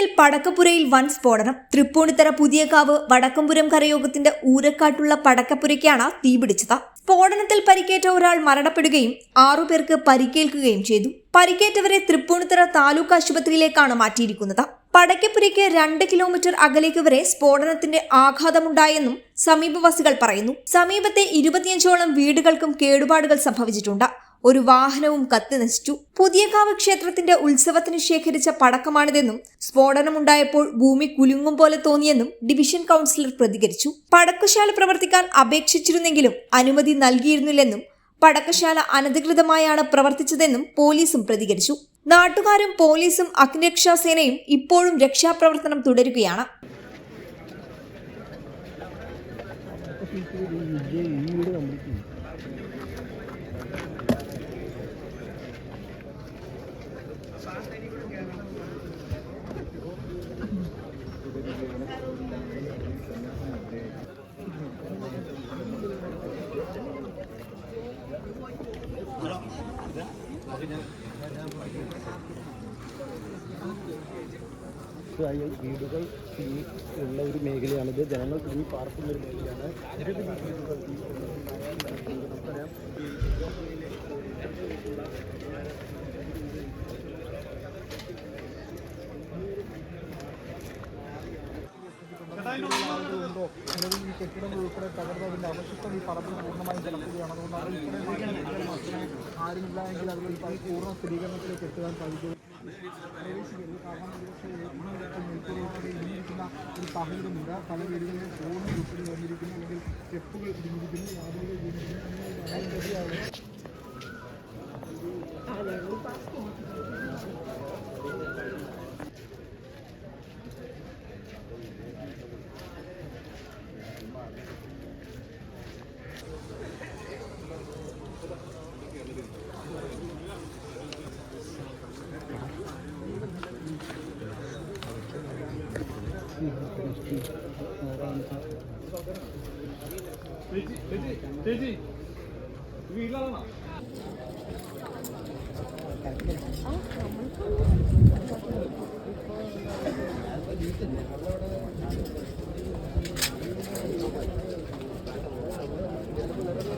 പത്തനംതിട്ടയിൽ പടക്കപ്പുരയിൽ വൻ സ്ഫോടനം. തൃപ്പൂണിത്തറ പുതിയകാവ് വടക്കംപുരം കരയോഗത്തിന്റെ ഊരക്കാട്ടുള്ള പടക്കപ്പുരയ്ക്കാണ് തീപിടിച്ചത് സ്ഫോടനത്തിൽ പരിക്കേറ്റ ഒരാൾ മരണപ്പെടുകയും ആറുപേർക്ക് പരിക്കേൽക്കുകയും ചെയ്തു. പരിക്കേറ്റവരെ തൃപ്പൂണിത്തറ താലൂക്ക് ആശുപത്രിയിലേക്കാണ് മാറ്റിയിരിക്കുന്നത്. പടക്കപ്പുരയ്ക്ക് രണ്ട് കിലോമീറ്റർ അകലേക്ക് വരെ സ്ഫോടനത്തിന്റെ ആഘാതമുണ്ടായെന്നും സമീപവാസികൾ പറയുന്നു. സമീപത്തെ ഇരുപത്തിയഞ്ചോളം വീടുകൾക്കും കേടുപാടുകൾ സംഭവിച്ചിട്ടുണ്ട്. ഒരു വാഹനവും കത്തി നശിച്ചു. പുതിയകാവ് ക്ഷേത്രത്തിന്റെ ഉത്സവത്തിന് ശേഖരിച്ച പടക്കമാണിതെന്നും സ്ഫോടനമുണ്ടായപ്പോൾ ഭൂമി കുലുങ്ങും പോലെ തോന്നിയെന്നും ഡിവിഷൻ കൗൺസിലർ പ്രതികരിച്ചു. പടക്കശാല പ്രവർത്തിക്കാൻ അപേക്ഷിച്ചിരുന്നെങ്കിലും അനുമതി നൽകിയിരുന്നില്ലെന്നും പടക്കശാല അനധികൃതമായാണ് പ്രവർത്തിച്ചതെന്നും പോലീസും പ്രതികരിച്ചു. നാട്ടുകാരും പോലീസും അഗ്നിരക്ഷാ സേനയും ഇപ്പോഴും രക്ഷാപ്രവർത്തനം തുടരുകയാണ്. വീടുകൾ ഈ ഉള്ള ഒരു മേഖലയാണിത് ജനങ്ങൾ ഈ പാർക്കുന്ന ഒരു മേഖലയാണ്. നമുക്കറിയാം ഈ കെട്ടിടങ്ങൾ ഉൾപ്പെടെ തകർന്നതിന്റെ അവശിഷ്ടം ഈ പറമ്പിൽ പൂർണമായും ചെലപ്പുകയാണ് അതുകൊണ്ട് അത് ഉൾപ്പെടെ നോക്കിയാൽ മാത്രമേ ആരുമില്ല എങ്കിൽ അതിൽ ഈ പൂർണ സ്ഥിരീകരണത്തിലേക്ക് എത്തുവാൻ സാധിക്കും കാരണം ഇരിക്കുന്ന ഒരു സാഹചര്യമുണ്ട്. പല വീടുകളിലും ഫോണുകൾ ഉൾപ്പെടെ വന്നിരിക്കുന്നു. അല്ലെങ്കിൽ സ്റ്റെപ്പുകൾ ഇടിഞ്ഞിരിക്കുന്നു. വാതിലുകൾ എസ് ടി നമ്മൾക്ക്